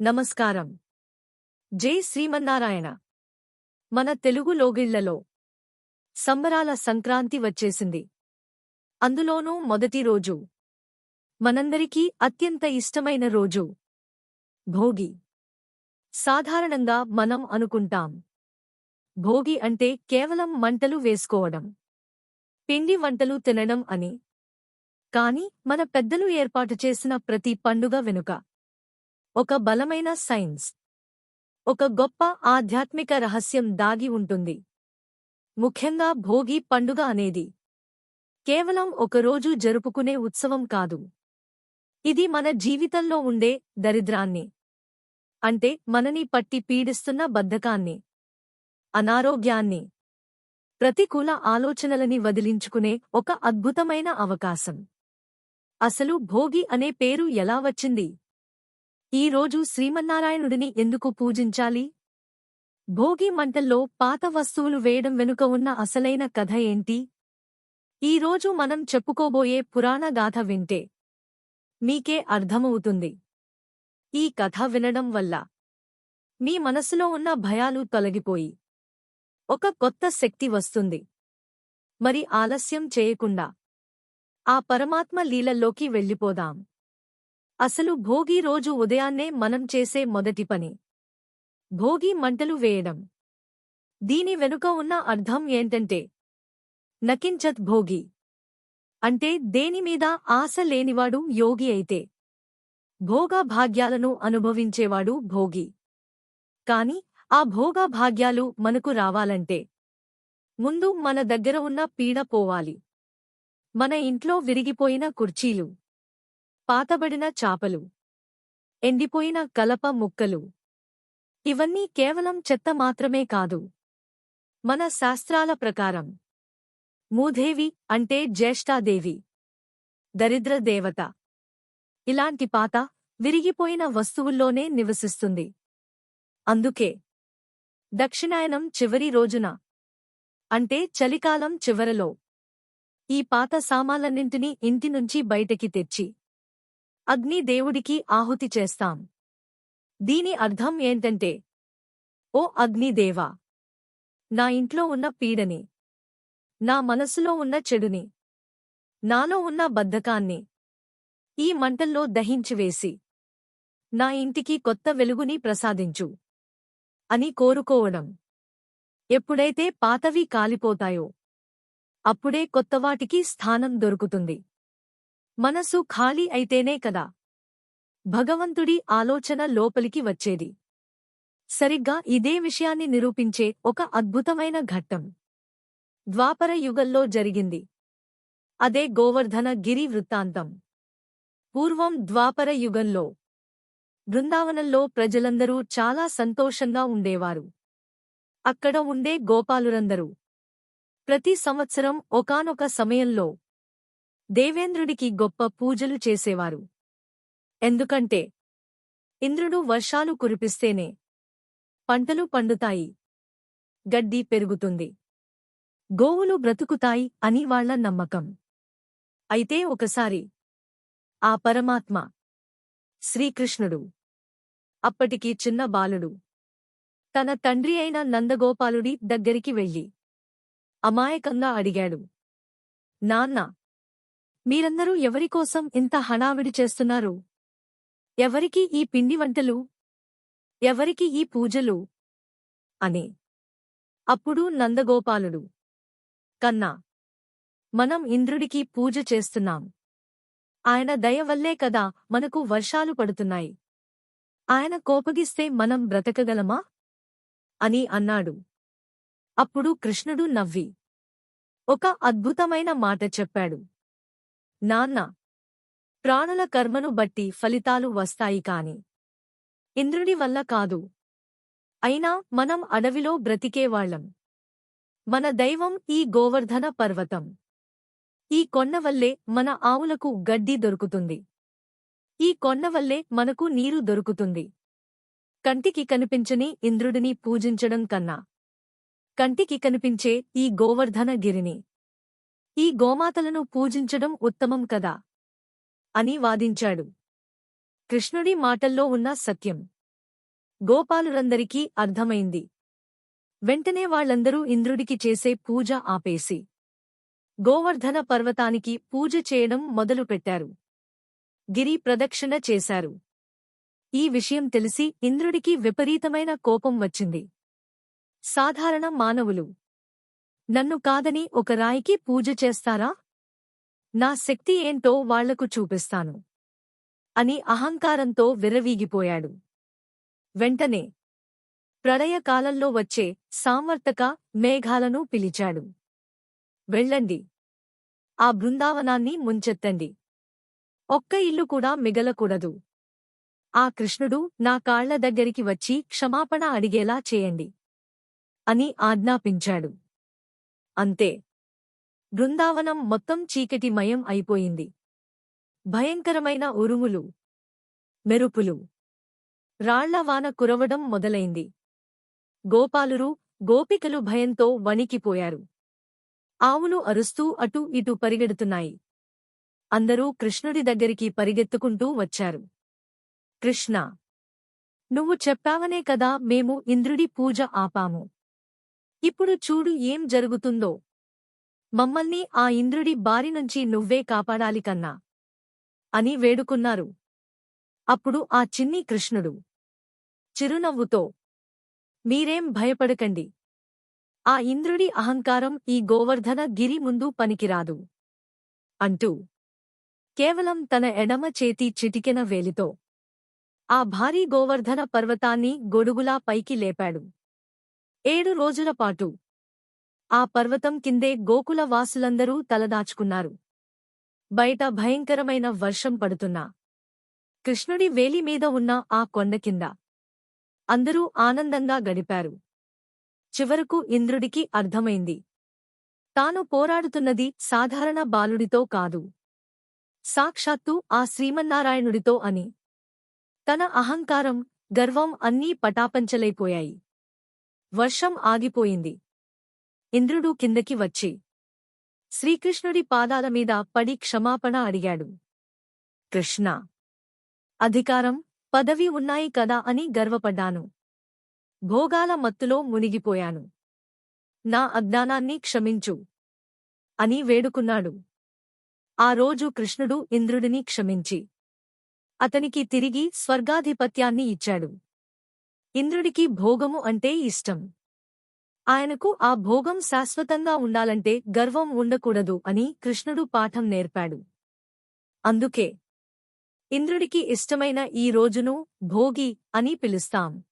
నమస్కారం. జై శ్రీమన్నారాయణ. మన తెలుగు లోగిళ్ళలో సంబరాల సంక్రాంతి వచ్చేసింది. అందులోనూ మొదటి రోజు. మనందరికీ అత్యంత ఇష్టమైన రోజు. భోగి. సాధారణంగా మనం అనుకుంటాం. భోగి అంటే కేవలం మంటలు వేసుకోవడం. పిండి వంటలు తినడం అని. కాని మన పెద్దలు ఏర్పాటు చేసిన ప్రతి పండుగ వెనుక ఒక బలమైన సైన్స్. ఒక గొప్ప ఆధ్యాత్మిక రహస్యం దాగి ఉంటుంది. ముఖ్యంగా భోగి పండుగ అనేది. కేవలం ఒకరోజు జరుపుకునే ఉత్సవం కాదు. ఇది మన జీవితంలో ఉండే దరిద్రాన్ని. అంటే మనని పట్టి పీడిస్తున్న బద్ధకాన్ని. అనారోగ్యాన్ని. ప్రతికూల ఆలోచనలని వదిలించుకునే ఒక అద్భుతమైన అవకాశం. అసలు భోగి అనే పేరు ఎలా వచ్చింది? ఈ రోజు శ్రీమన్నారాయణుడిని ఎందుకు పూజించాలి? భోగి మంటల్లో పాత వస్తువులు వేయడం వెనుక ఉన్న అసలైన కథ ఏంటి? ఈ రోజు మనం చెప్పుకోబోయే పురాణ గాథ వింటే మీకే అర్థమవుతుంది. ఈ కథ వినడం వల్ల మీ మనసులో ఉన్న భయాలు తొలగిపోయి ఒక కొత్త శక్తి వస్తుంది. మరి ఆలస్యం చేయకుండా ఆ పరమాత్మ లీలల్లోకి వెళ్ళిపోదాం. అసలు భోగి రోజు ఉదయాన్నే మనం చేసే మొదటి పని. భోగి మంటలు వేయడం. దీని వెనుక ఉన్న అర్థం ఏంటంటే నకించత్ భోగి. అంటే దేనిమీద ఆశ లేనివాడు యోగి అయితే. భోగభాగ్యాలను అనుభవించేవాడు భోగి. కాని ఆ భోగభాగ్యాలు మనకు రావాలంటే ముందు మన దగ్గర ఉన్న పీడ పోవాలి. మన ఇంట్లో విరిగిపోయిన కుర్చీలు. పాతబడిన చాపలు ఎండిపోయిన కలప ముక్కలు. ఇవన్నీ కేవలం చెత్త మాత్రమే కాదు. మన శాస్త్రాల ప్రకారం మూధేవి అంటే జ్యేష్ఠాదేవి దరిద్ర దేవత. ఇలాంటి పాత విరిగిపోయిన వస్తువుల్లోనే నివసిస్తుంది. అందుకే దక్షిణాయనం చివరి రోజున అంటే చలికాలం చివరలో ఈ పాత సామాన్లన్నింటినీ ఇంటి నుంచి బయటకి తెచ్చి అగ్ని దేవుడికి ఆహుతి చేస్తాం. దీని అర్థం ఏంటంటే ఓ అగ్నిదేవా నా ఇంట్లో ఉన్న పీడని నా మనసులో ఉన్న చెడుని నాలో ఉన్న బద్ధకాన్ని ఈ మంటల్లో దహించివేసి నా ఇంటికి కొత్త వెలుగుని ప్రసాదించు అని కోరుకోవడం. ఎప్పుడైతే పాతవి కాలిపోతాయో అప్పుడే కొత్తవాటికి స్థానం దొరుకుతుంది. మనసు ఖాళీ అయితేనే కదా. భగవంతుడి ఆలోచన లోపలికి వచ్చేది. సరిగ్గా ఇదే విషయాన్ని నిరూపించే ఒక అద్భుతమైన ఘట్టం. ద్వాపర యుగంలో జరిగింది. అదే గోవర్ధన గిరి వృత్తాంతం. పూర్వం ద్వాపర యుగంలో. బృందావనంలో ప్రజలందరూ చాలా సంతోషంగా ఉండేవారు. అక్కడ ఉండే గోపాలురందరూ. ప్రతి సంవత్సరం ఒకానొక సమయంలో దేవేంద్రుడికి గొప్ప పూజలు చేసేవారు. ఎందుకంటే ఇంద్రుడు వర్షాలు కురిపిస్తేనే పంటలు పండుతాయి. గడ్డి పెరుగుతుంది. గోవులు బ్రతుకుతాయి అని వాళ్ళ నమ్మకం. అయితే ఒకసారి ఆ పరమాత్మ శ్రీకృష్ణుడు అప్పటికి చిన్న బాలుడు తన తండ్రి అయిన నందగోపాలుడి దగ్గరికి వెళ్ళి అమాయకంగా అడిగాడు నాన్న మీరందరూ ఎవరికోసం ఇంత హడావిడి చేస్తున్నారు? ఎవరికి ఈ పిండి వంటలు? ఎవరికి ఈ పూజలు? అని. అప్పుడు నందగోపాలుడు. కన్నా మనం ఇంద్రుడికి పూజ చేస్తున్నాం. ఆయన దయవల్లే కదా మనకు వర్షాలు పడుతున్నాయి. ఆయన కోపగిస్తే మనం బ్రతకగలమా? అని అన్నాడు. అప్పుడు కృష్ణుడు నవ్వి. ఒక అద్భుతమైన మాట చెప్పాడు. నాన్న ప్రాణుల కర్మను బట్టి ఫలితాలు వస్తాయి కాని ఇంద్రుడి వల్ల కాదు. అయినా మనం అడవిలో బ్రతికేవాళ్ళం మన దైవం ఈ గోవర్ధన పర్వతం. ఈ కొన్నవల్లే మన ఆవులకు గడ్డి దొరుకుతుంది. ఈ కొన్నవల్లే మనకు నీరు దొరుకుతుంది. కంటికి కనిపించని ఇంద్రుడిని పూజించడం కన్నా కంటికి కనిపించే ఈ గోవర్ధన గిరిని ఈ గోమాతలను పూజించడం ఉత్తమం కదా? అని వాదించాడు. కృష్ణుడి మాటల్లో ఉన్న సత్యం. గోపాలురందరికీ అర్థమైంది. వెంటనే వాళ్ళందరూ ఇంద్రుడికి చేసే పూజ ఆపేసి గోవర్ధన పర్వతానికి పూజ చేయడం మొదలుపెట్టారు. గిరి ప్రదక్షిణ చేశారు. ఈ విషయం తెలిసి ఇంద్రుడికి విపరీతమైన కోపం వచ్చింది. సాధారణ మానవులు నన్ను కాదని ఒక రాయికి పూజ చేస్తారా? నా శక్తి ఏంటో వాళ్ళకు చూపిస్తాను. అని అహంకారంతో విరవీగిపోయాడు వెంటనే ప్రళయకాలంలో వచ్చే సాంవర్తక మేఘాలను పిలిచాడు. వెళ్ళండి. ఆ బృందావనాన్ని ముంచెత్తండి. ఒక్క ఇల్లు కూడా మిగలకూడదు. ఆ కృష్ణుడు నా కాళ్ళ దగ్గరికి వచ్చి క్షమాపణ అడిగేలా చేయండి. అని ఆజ్ఞాపించాడు. అంతే. బృందావనం మొత్తం చీకటిమయం అయిపోయింది. భయంకరమైన ఉరుములు మెరుపులు. రాళ్ళవాన కురవడం మొదలైంది. గోపాలురు గోపికలు భయంతో వణికిపోయారు. ఆవులు అరుస్తూ అటూ ఇటూ పరిగెడుతున్నాయి. అందరూ కృష్ణుడి దగ్గరికి పరిగెత్తుకుంటూ వచ్చారు. కృష్ణ నువ్వు చెప్పావనే కదా మేము ఇంద్రుడి పూజ ఆపాము. ఇప్పుడు చూడు ఏం జరుగుతుందో. మమ్మల్ని ఆ ఇంద్రుడి బారి నుంచి నువ్వే కాపాడాలి కన్నా. అని వేడుకున్నారు. అప్పుడు ఆ చిన్ని కృష్ణుడు. చిరునవ్వుతో మీరేం భయపడకండి. ఆ ఇంద్రుడి అహంకారం ఈ గోవర్ధన గిరి ముందు పనికిరాదు అంటూ కేవలం తన ఎడమ చేతి చిటికెన వేలితో ఆ భారీ గోవర్ధన పర్వతాన్ని గొడుగులా పైకి లేపాడు. ఏడు రోజుల పాటు. ఆ పర్వతం కిందే గోకుల వాసులందరూ తలదాచుకున్నారు. బయట భయంకరమైన వర్షం పడుతున్నా. కృష్ణుడి వేలి మీద ఉన్న ఆ కొండ కింద. అందరూ ఆనందంగా గడిపారు. చివరకు ఇంద్రుడికి అర్థమైంది. తాను పోరాడుతున్నది సాధారణ బాలుడితో కాదు. సాక్షాత్తు ఆ శ్రీమన్నారాయణుడితో అని. తన అహంకారం గర్వం అన్నీ పటాపంచలైపోయాయి. వర్షం ఆగిపోయింది. ఇంద్రుడు కిందకి వచ్చి శ్రీకృష్ణుడి పాదాల మీద పడి క్షమాపణ అడిగాడు. కృష్ణ అధికారం పదవి ఉన్నాయి కదా అని గర్వపడ్డాను. భోగాల మత్తులో మునిగిపోయాను. నా అజ్ఞానాన్ని క్షమించు అని వేడుకున్నాడు. ఆ రోజు కృష్ణుడు ఇంద్రుడిని క్షమించి అతనికి తిరిగి స్వర్గాధిపత్యాన్ని ఇచ్చాడు. ఇంద్రుడికి భోగము అంటే ఇష్టం. ఆయనకు ఆ భోగం శాశ్వతంగా ఉండాలంటే గర్వం ఉండకూడదు అని కృష్ణుడు పాఠం నేర్పాడు. అందుకే ఇంద్రుడికి ఇష్టమైన ఈ రోజును భోగి అని పిలుస్తాం.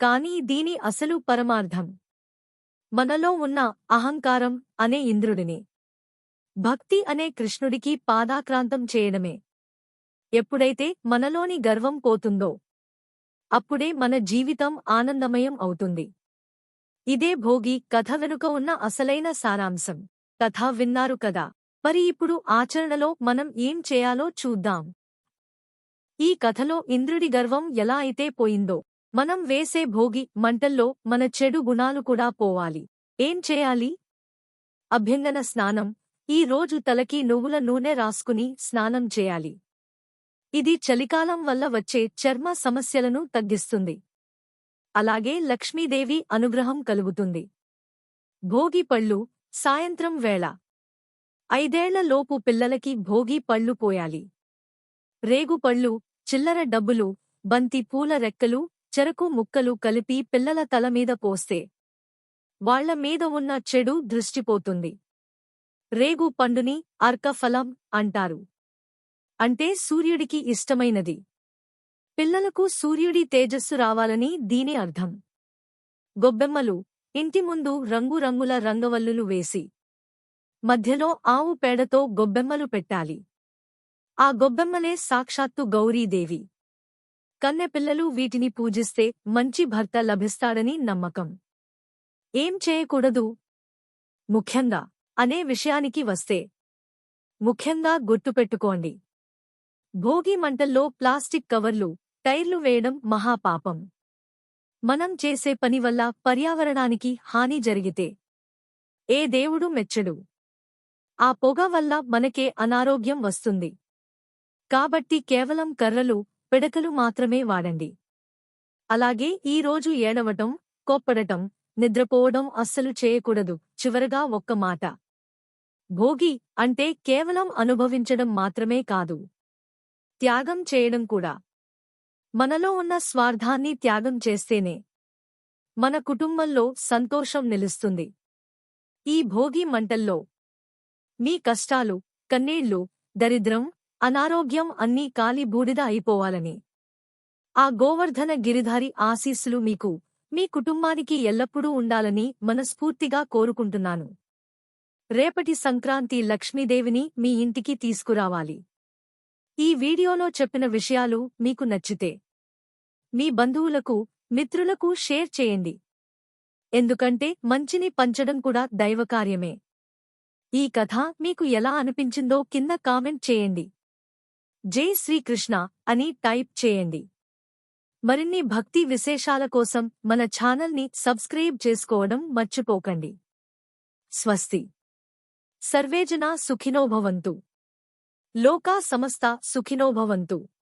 కాని దీని అసలు పరమార్థం. మనలో ఉన్న అహంకారం అనే ఇంద్రుడిని. భక్తి అనే కృష్ణుడికి పాదాక్రాంతం చేయడమే. ఎప్పుడైతే మనలోని గర్వం పోతుందో అప్పుడే మన జీవితం ఆనందమయం అవుతుంది. ఇదే భోగి కథ వెనుక ఉన్న అసలైన సారాంశం. కథ విన్నారు కదా. మరి ఇప్పుడు ఆచరణలో మనం ఏం చేయాలో చూద్దాం. ఈ కథలో ఇంద్రుడి గర్వం ఎలా అయితే పోయిందో. మనం వేసే భోగి మంటల్లో మన చెడు గుణాలు కూడా పోవాలి. ఏం చేయాలి? అభ్యంగన స్నానం. ఈ రోజు తలకి నువ్వుల నూనె రాసుకుని స్నానం చేయాలి. ఇది చలికాలం వల్ల వచ్చే చర్మ సమస్యలను తగ్గిస్తుంది. అలాగే లక్ష్మీదేవి అనుగ్రహం కలుగుతుంది. భోగి పళ్ళు సాయంత్రం వేళ. ఐదేళ్ళలోపు పిల్లలకి భోగి పళ్ళు పోయాలి. రేగుపళ్ళు చిల్లర డబ్బులు బంతి పూల రెక్కలు చెరకు ముక్కలు కలిపి పిల్లల తలమీద పోస్తే. వాళ్ళ మీద ఉన్న చెడు దృష్టిపోతుంది రేగు పండుని అర్కఫలం అంటారు. అంటే సూర్యుడికి ఇష్టమైనది. పిల్లలకు సూర్యుడి తేజస్సు రావాలని దీని అర్థం. గొబ్బెమ్మలు ఇంటి ముందు రంగురంగుల రంగవల్లులు వేసి మధ్యలో ఆవు పేడతో గొబ్బెమ్మలు పెట్టాలి. ఆ గొబ్బెమ్మలే సాక్షాత్తు గౌరీదేవి. కన్నెపిల్లలు వీటిని పూజిస్తే మంచి భర్త లభిస్తాడని నమ్మకం. ఏం చేయకూడదు? ముఖ్యంగా అనే విషయానికి వస్తే ముఖ్యంగా గుర్తుపెట్టుకోండి. భోగి మంటల్లో ప్లాస్టిక్ కవర్లు టైర్లు వేయడం మహాపాపం. మనం చేసే పని వల్ల పర్యావరణానికి హాని జరిగితే ఏ దేవుడు మెచ్చడు. ఆ పొగ వల్ల మనకే అనారోగ్యం వస్తుంది. కాబట్టి కేవలం కర్రలు పిడకలు మాత్రమే వాడండి. అలాగే ఈ రోజు ఏడవటం కొప్పడటం నిద్రపోవడం అస్సలు చేయకూడదు చివరగా ఒక్క మాట. భోగి అంటే కేవలం అనుభవించడం మాత్రమే కాదు. త్యాగం చేయడం కూడా. మనలో ఉన్న స్వార్థాన్ని త్యాగం చేస్తేనే మన కుటుంబంలో సంతోషం నిలుస్తుంది. ఈ భోగి మంటల్లో మీ కష్టాలు కన్నీళ్ళు దరిద్రం అనారోగ్యం అన్నీ కాలి బూడిద అయిపోవాలని. ఆ గోవర్ధన గిరిధారి ఆశీస్సులు మీకు మీ కుటుంబానికి ఎల్లప్పుడూ ఉండాలని మనస్ఫూర్తిగా కోరుకుంటున్నాను. రేపటి సంక్రాంతి లక్ష్మీదేవిని మీ ఇంటికి తీసుకురావాలి. ఈ వీడియోలో చెప్పిన విషయాలు మీకు నచ్చితే మీ బంధువులకు మిత్రులకు షేర్ చేయండి. ఎందుకంటే మంచిని పంచడం కూడా దైవకార్యమే. ఈ కథ మీకు ఎలా అనిపించిందో కింద కామెంట్ చేయండి. జై శ్రీకృష్ణ అని టైప్ చేయండి. మరిన్ని భక్తి విశేషాల కోసం మన ఛానల్ని సబ్స్క్రైబ్ చేసుకోవడం మర్చిపోకండి. స్వస్తి. సర్వేజనా సుఖినోభవంతు లోకా సమస్త సుఖినో భవంతు